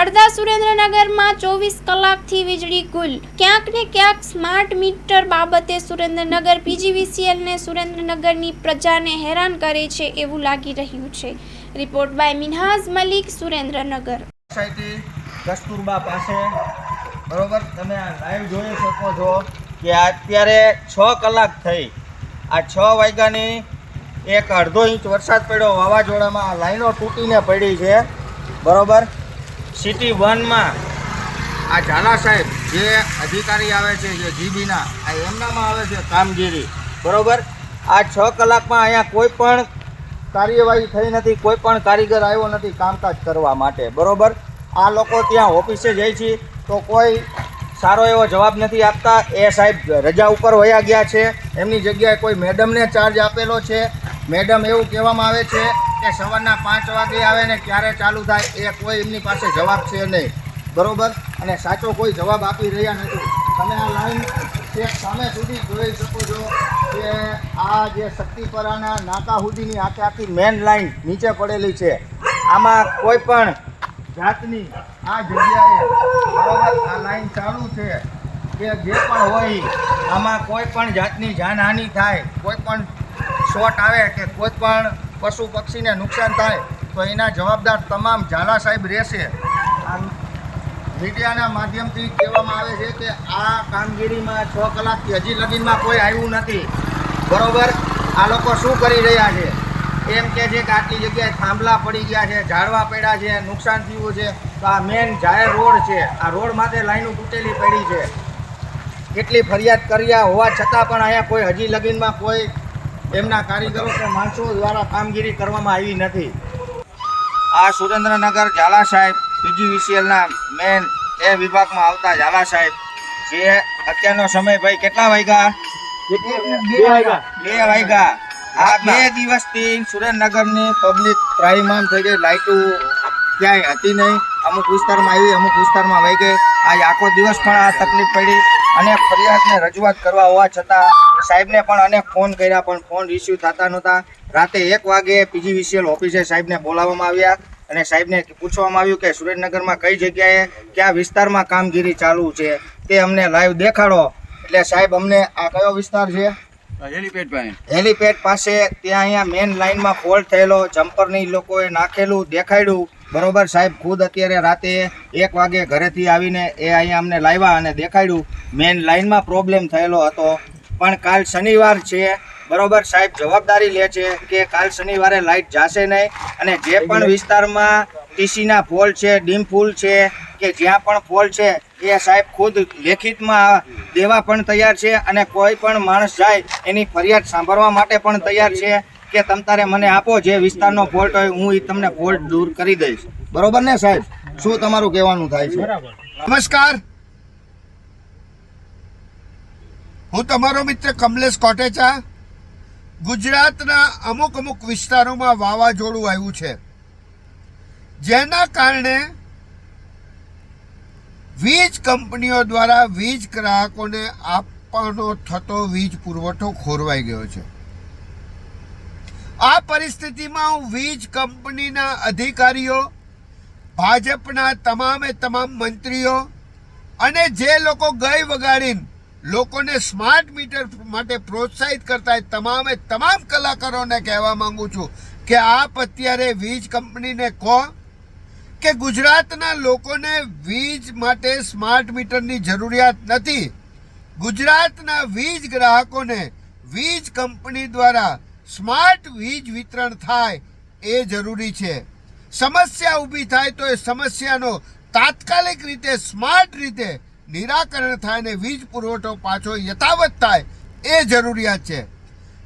અડધા સુરેન્દ્રનગરમાં ચોવીસ કલાકથી વીજળી ગુલ. ક્યાંક ને ક્યાંક સ્માર્ટ મીટર બાબતે સુરેન્દ્રનગર પીજીવીસીએલને સુરેન્દ્રનગરની પ્રજાને હેરાન કરે છે એવું લાગી રહ્યું છે. Report by Minhaz Malik, Surendranagar. Society Kasturba પાસે. બરોબર? તમે આ લાઈવ જોઈ શકો છો કે અત્યારે છ કલાક થઈ. આ છ વાગ્યાની એક અડધો ઇંચ વરસાદ પડ્યો. વાવાઝોડામાં આ લાઈનો તૂટીને પડી છે. બરોબર? સિટી વનમાં આ ઝાલા સાહેબ જે અધિકારી આવે છે, જે જીબીના, આ એમનામાં આવે છે કામગીરી. બરોબર? આ છ કલાકમાં અહીંયા કોઈ પણ કાર્યવાહી થઈ નથી, કોઈ પણ કારીગર આવ્યો નથી કામકાજ કરવા માટે. બરોબર? આ લોકો ત્યાં ઓફિસે જાય છે, તો કોઈ સારો એવો જવાબ નથી આપતા. એ સાહેબ રજા ઉપર વયા ગયા છે. એમની જગ્યાએ કોઈ મેડમને ચાર્જ આપેલો છે. મેડમ એવું કહેવામાં આવે છે કે સવારના પાંચ વાગે આવે ને ક્યારે ચાલુ થાય એ કોઈ એમની પાસે જવાબ છે નહીં. બરોબર? અને સાચો કોઈ જવાબ આપી રહ્યા નથી. તમે આ લાઈન છેક સામે સુધી જોઈ શકો છો કે આ જે શક્તિપરાના નાકા સુધીની આખે આખી મેન લાઈન નીચે પડેલી છે. આમાં કોઈ પણ જાતની આ જગ્યાએ, બરોબર? આ લાઈન ચાલુ છે કે જે પણ હોય, આમાં કોઈ પણ જાતની જાનહાનિ થાય, કોઈ પણ શોટ આવે કે કોઈ પણ પશુ પક્ષીને નુકસાન થાય, તો એના જવાબદાર તમામ ઝાલા સાહેબ રહેશે. મીડિયાના માધ્યમથી કહેવામાં આવે છે કે આ કામગીરીમાં છ કલાકથી હજી લગીનમાં કોઈ આવ્યું નથી. બરોબર? આ લોકો શું કરી રહ્યા છે? એમ કે છે કે આટલી જગ્યાએ થાંભલા પડી ગયા છે, ઝાડવા પડ્યા છે, નુકસાન થયું છે. તો આ મેન જાહેર રોડ છે. આ રોડ માટે લાઈનો તૂટેલી પડી છે. કેટલી ફરિયાદ કર્યા હોવા છતાં પણ અહીંયા કોઈ હજી લગીનમાં કોઈ એમના કારીગરો કે માણસો દ્વારા કામગીરી કરવામાં આવી નથી. આ સુરેન્દ્રનગર ઝાલા સાહેબ પીજીવીસીએલના મેન એ વિભાગમાં આવતા ઝાલા સાહેબ જે અત્યારનો સમય ભાઈ કેટલા વાગ્યા? બે વાગ્યા. આ બે દિવસથી સુરેન્દ્રનગરની પબ્લિક ત્રાહીમામ થઈ ગઈ લાઇટો ક્યાંય હતી નહીં. અમુક વિસ્તારમાં આવી અમુક વિસ્તારમાં વહી ગઈ. આજ આખો દિવસ પણ આ તકલીફ પડી અને ફરિયાદને રજૂઆત કરવા હોવા છતાં સાહેબને પણ અનેક ફોન કર્યા પણ ફોન રિસીવ થતા નહોતા. રાતે એક વાગે પીજીવીસીએલ ઓફિસે સાહેબને બોલાવવામાં આવ્યા અને સાહેબને પૂછવામાં આવ્યું કે સુરેન્દ્રનગરમાં કઈ જગ્યાએ કયા વિસ્તારમાં કામગીરી ચાલુ છે? તે અમને લાઈવ દેખાડો. એટલે સાહેબ અમને આ કયો વિસ્તાર છે? હેલીપેડ પાસે. હેલીપેડ પાસે ત્યાં અહીંયા મેન લાઇનમાં ફોલ્ટ થયેલો જમ્પરની લોકોએ નાખેલું દેખાડ્યું. બરોબર સાહેબ ખુદ અત્યારે રાતે એક વાગે ઘરેથી આવીને એ અહીંયા અમને લાવ્યા અને દેખાડ્યું. મેન લાઇનમાં પ્રોબ્લેમ થયેલો હતો. પણ કાલ શનિવાર છે. બરોબર સાહેબ જવાબદારી લે છે કે કાલ શનિવારે લાઇટ જશે નહીં અને જે પણ વિસ્તારમાં ટીસીના ફોલ છે ડીમ ફૂલ છે કે જ્યાં પણ ફોલ છે એ સાહેબ ખુદ લેખિતમાં દેવા પણ તૈયાર છે અને કોઈ પણ માણસ જાય એની ફરિયાદ સાંભળવા માટે પણ તૈયાર છે કે તમ તારે મને આપો જે વિસ્તારનો ફોલ્ટ હોય હું એ તમને ફોલ્ટ દૂર કરી દઈશ. બરોબર ને સાહેબ? શું તમારું કહેવાનું થાય છે? નમસ્કાર. હું તમારો મિત્ર કમલેશ કોટેચા ગુજરાતના અમુક અમુક વિસ્તારોમાં વાવાઝોડું આવ્યું છે. જેના કારણે વીજ કંપનીઓ દ્વારા વીજ ગ્રાહકોને આપવાનો થતો વીજ પુરવઠો ખોરવાઈ ગયો છે. આ પરિસ્થિતિમાં હું વીજ કંપનીના અધિકારીઓ, ભાજપના તમામે તમામ મંત્રીઓ અને જે લોકો ગઈ વગાડીને લોકોને સ્માર્ટ મીટર માટે પ્રોત્સાહિત કરતા તમામે તમામ કલાકારોને કહેવા માંગુ છું કે આપ અત્યારે વીજ કંપનીને કહો કે ગુજરાતના લોકોને વીજ માટે સ્માર્ટ મીટરની જરૂરિયાત નથી. ગુજરાતના વીજ ગ્રાહકોને વીજ કંપની દ્વારા સ્માર્ટ વીજ વિતરણ થાય એ જરૂરી છે. સમસ્યા ઊભી થાય તો એ સમસ્યાનો તાત્કાલિક રીતે સ્માર્ટ રીતે નિરાકરણ થાય ને વીજ પુરવઠો પાછો યથાવત થાય, એ જરૂરિયાત છે.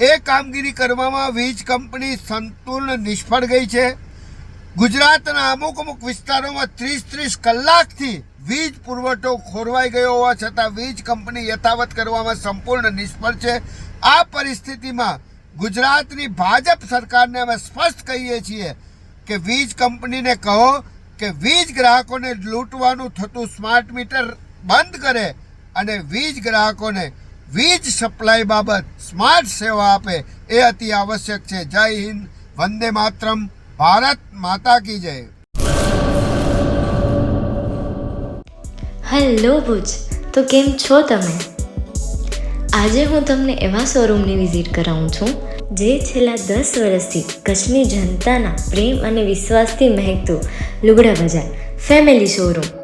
એ કામગીરી કરવામાં વીજ કંપની સંતુલન નિષ્ફળ ગઈ છે. ગુજરાતના અમુક અમુક વિસ્તારોમાં ત્રીસ ત્રીસ કલાકથી વીજ પુરવઠો ખોરવાઈ ગયો હોવા છતાં વીજ કંપની યથાવત કરવામાં સંપૂર્ણ નિષ્ફળ છે. આ પરિસ્થિતિમાં ગુજરાતની ભાજપ સરકારને અમે સ્પષ્ટ કહીએ છીએ કે વીજ કંપનીને કહો કે વીજ ગ્રાહકોને લૂંટવાનું થતું સ્માર્ટ મીટર બંધ કરે અને વીજ ગ્રાહકોને વીજ સપ્લાય બાબત સ્માર્ટ સેવા આપે એ અતિ આવશ્યક છે. જય હિન્દ, વંદે માતરમ, ભારત માતા કી જય. હેલો ભુજ, તો કેમ છો તમે? આજે હું તમને એવા શોરૂમની વિઝિટ કરાવું છું, જે છેલ્લા દસ વર્ષથી કચ્છની જનતાના પ્રેમ અને વિશ્વાસથી મહેકતું લુગડા બજાર, ફેમિલી શોરૂમ.